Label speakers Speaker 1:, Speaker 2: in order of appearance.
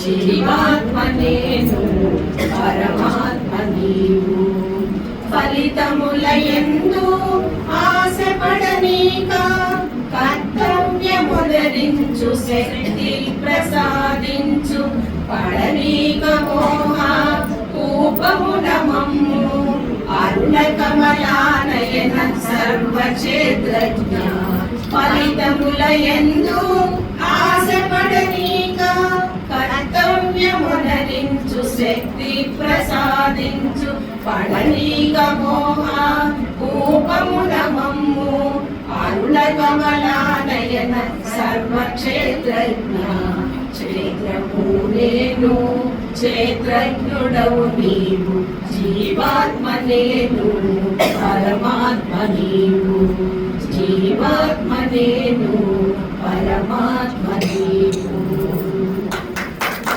Speaker 1: జీవాత్మనేను పరమాత్మనీవు నేను ఫలితముల ఎందు ఆశపడనీక కర్తవ్యముదరించు శక్తి ప్రసాదించు పడనీక మోహ కూపమున మమ్ము అరుణ కమలానయన సర్వక్షేత్రజ్ఞ ఫలితముల ఎందు శక్తి ప్రసాదించు పడనీక మోహ కూపమున మమ్ము అరుణ కమలానయన సర్వక్షేత్రజ్ఞ. క్షేత్రము నేను క్షేత్రజ్ఞుడవు నీవు జీవాత్మ నేను పరమాత్మ నీవు జీవాత్మ నేను.